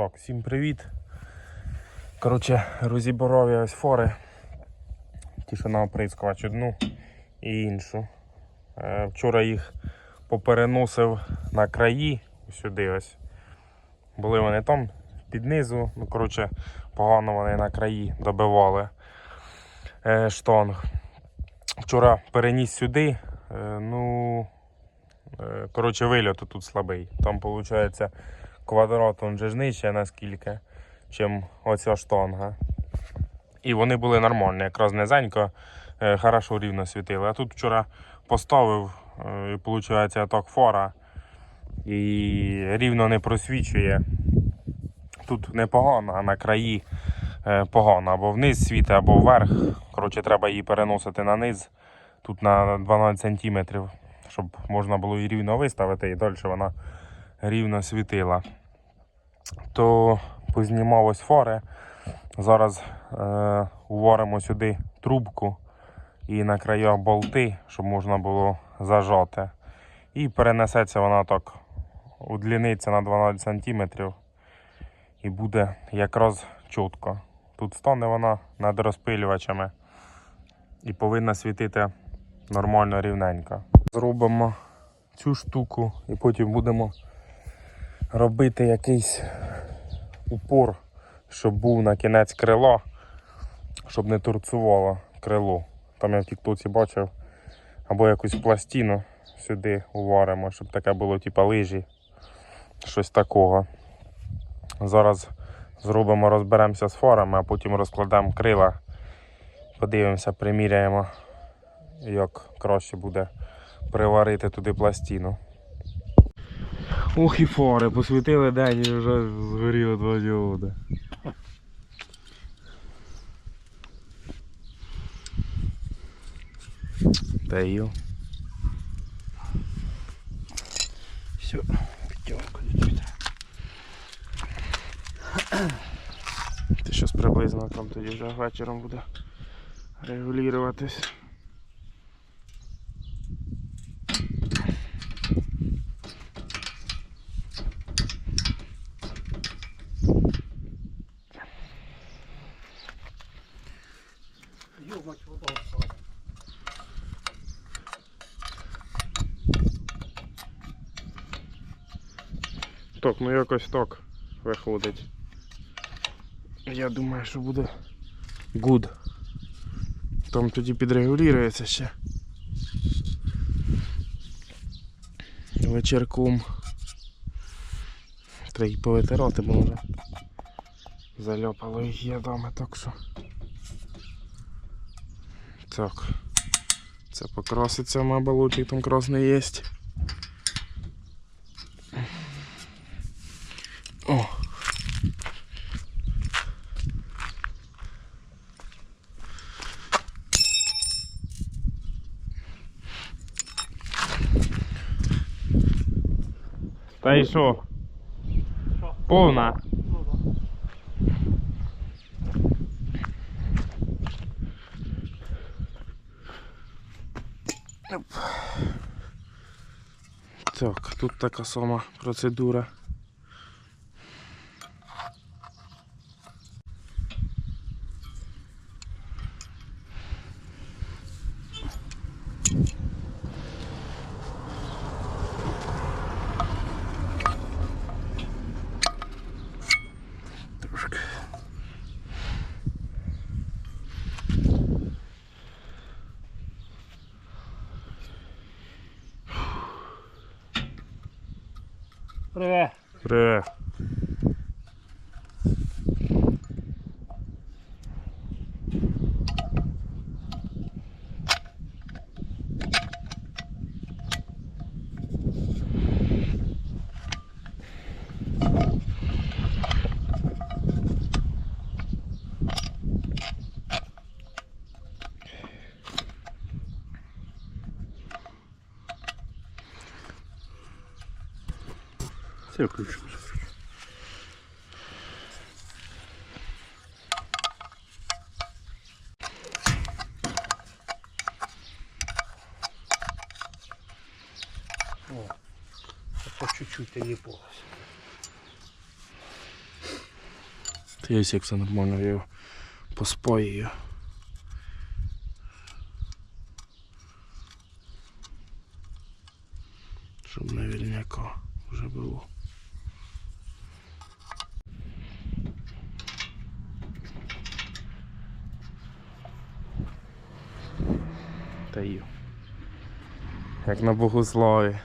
Так, всім привіт. Коротше, розібрав я ось фори. Ті, що на оприскувач одну і іншу. Е, Вчора їх попереносив на краї сюди ось. Були вони там під низу. Ну, коротше, погано вони на краї добивали е, штанг. Вчора переніс сюди. Е, ну, коротше, вильот тут слабий. Там, виходить, квадрат он же ж нижче наскільки, чим оця штанга. І вони були нормальні, якраз низенько, е, хорошо рівно світили. А тут вчора поставив, е, і виходить так фора і рівно не просвічує. Тут непогано, а на краї е, погано. Або вниз світи, або вверх. Коротше, треба її переносити на низ. Тут на 12 см, щоб можна було її рівно виставити і далі вона рівно світила. То познімав ось фори. Зараз е, уваримо сюди трубку і на краях болти, щоб можна було зажати. І перенесеться вона так, удліниться на 12 см і буде якраз чітко. Тут стане вона над розпилювачами і повинна світити нормально рівненько. Зробимо цю штуку і потім будемо робити якийсь упор, щоб був на кінець крила, щоб не торцувало крило. Там я в тіктоці бачив, або якусь пластину сюди уваримо, щоб таке було типа лижі, щось такого. Зараз зробимо, розберемося з фарами, а потім розкладемо крила, подивимося, приміряємо, як краще буде приварити туди пластину. Ох і фари, посвітили день і вже згоріло два діоди. Та йо. Все, пятерку тут. Це щось приблизно там тоді вже вечором буде регулюватись. Ёбать, вода Так, ну якось так виходить. Я думаю, що буде good. Там тоді підрегулюється ще. Вечірком. Треба їх повитирати, бо вже заляпало їх ядами, так що. Так. Це покраситься, мабуть, там красний є. Та що? Що? Повна. Так, тут така сама процедура. Привет. Привет. Все включимо. О, по чуть-чуть полось. Та ось як все нормально, я його поспоюю. Щоб не вільняко вже було. Та й. Як на богослові.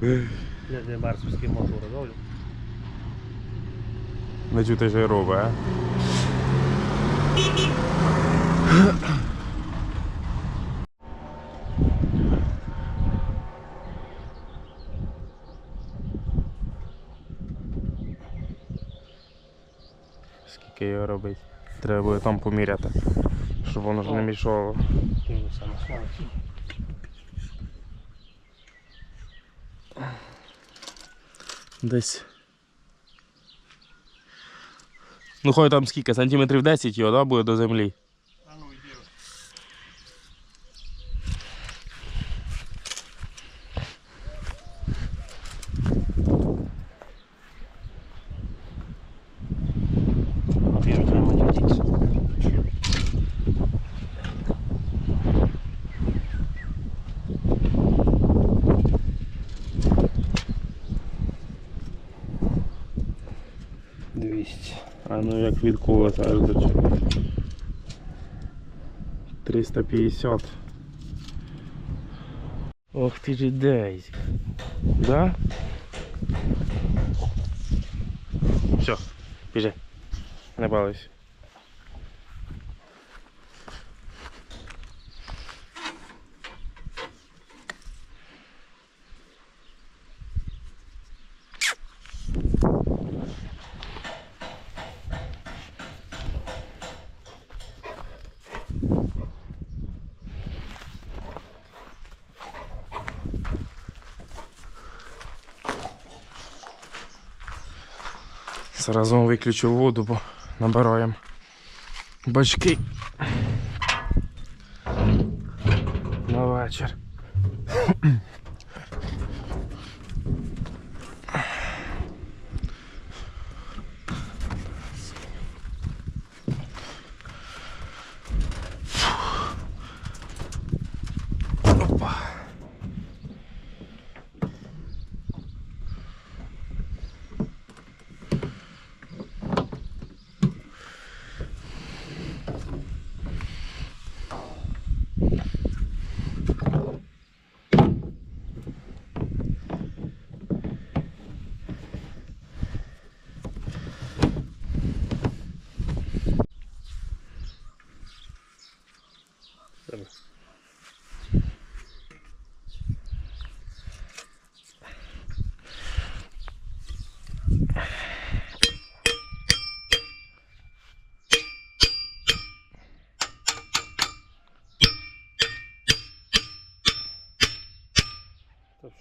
Де, де марсовський мотор роблю. Не чути, що й робить, а? Скільки його робить? Треба буде там поміряти, щоб воно ж не мішало. Ти саме слава. Десь. Ну хай там скільки, сантиметрів 10 його, да, буде до землі. А ну йди. Папір треба матюдіть. Двісті. А ну як відколоти аж до чого. 350. Ох ти ж десь. Да? Все, біжи. Не балуйся. Зразу виключу воду, бо набираємо бачки. На вечір.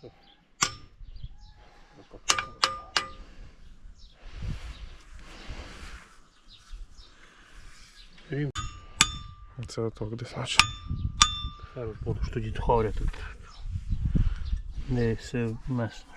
Що? Він Це отак десь наче. Зараз буду що тоді хоря тут. Не все месно.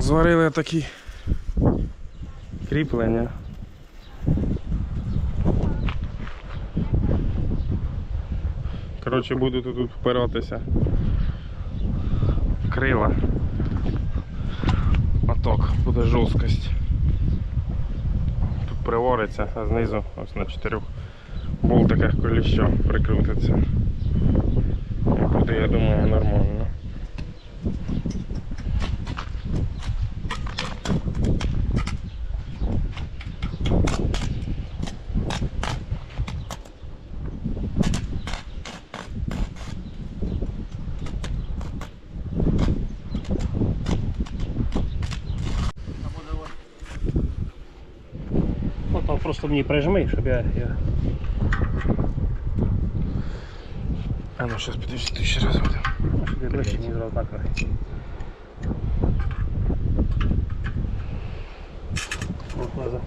Зварили такі кріплення. Коротше, буду тут впиратися. Крила. Оток, буде жорсткость. Тут Привориться, а знизу ось на чотирьох болтиках Коліщо прикрутиться. Буде, я думаю, нормально. Ну не просто чтобы я. я... А ну сейчас подожди, ты еще раз вот чтобы я ближче не зразу так. Вот лаза.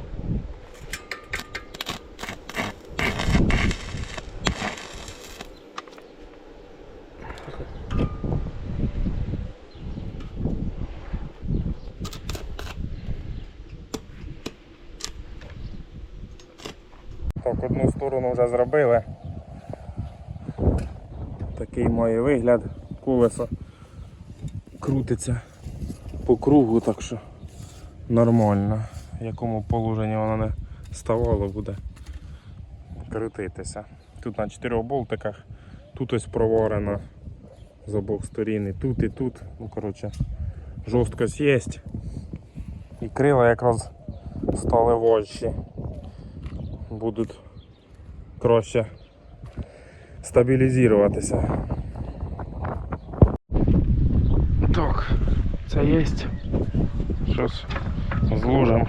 Одну сторону вже зробили. Такий має вигляд. Колесо крутиться по кругу, так що нормально. В якому положенні воно не ставало, буде крутитися. Тут на чотирьох болтиках, тут ось проворено з обох сторін, і тут, і тут. Ну, коротше, жорсткость є. І крила якраз стали вожчі будуть краще стабілізуватися. Так, це є. Щось зложимо.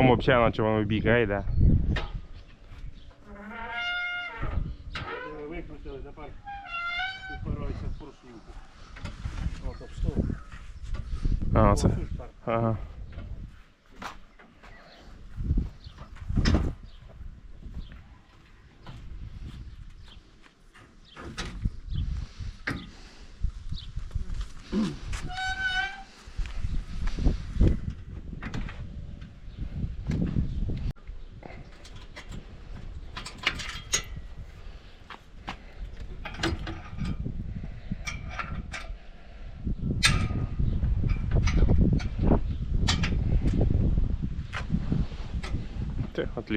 В тому взагалі наче воно в бік йде. Викрутили, тепер упираються в поршнюку. О, так що? А, це. О, тут так. Ага. Ти,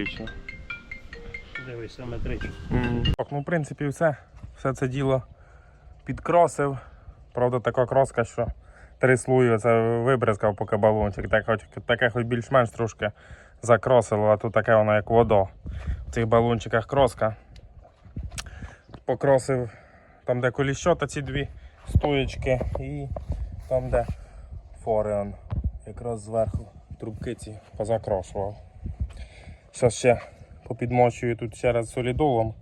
отлично. Дивись, саме тричі. Так, ну в принципі все. Все це діло підкросив. Правда, така кроска, що три слої це вибризкав поки балончик. Так, хоч, таке хоч більш-менш трошки закросило, а тут таке воно як вода. В цих балончиках кроска. Покросив там, де коліщота, ці дві стоєчки, і там, де фори, он, якраз зверху трубки ці позакрошував. Зараз ще попідмочую тут ще раз солідолом,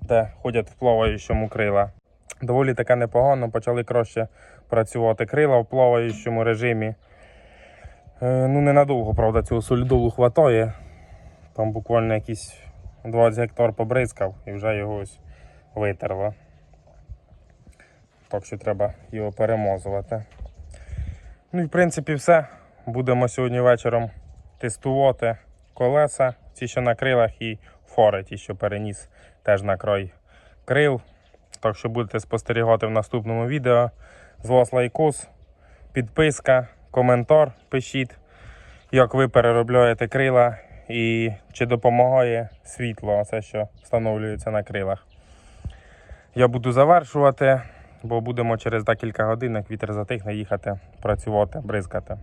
де ходять в плаваючому крила. Доволі таке непогано, почали краще працювати крила в плаваючому режимі. Е, ну, ненадовго, правда, цього солідолу хватає. Там буквально якісь 20 гектар побризкав і вже його ось витерло. Так що треба його перемозувати. Ну і в принципі все. Будемо сьогодні вечором тестувати колеса, ті, що на крилах, і фори, ті, що переніс теж на край крил. Так що будете спостерігати в наступному відео. З вас лайкос, підписка, коментар пишіть, як ви переробляєте крила і чи допомагає світло, це що встановлюється на крилах. Я буду завершувати, бо будемо через декілька годин, як вітер затихне, їхати працювати, бризкати.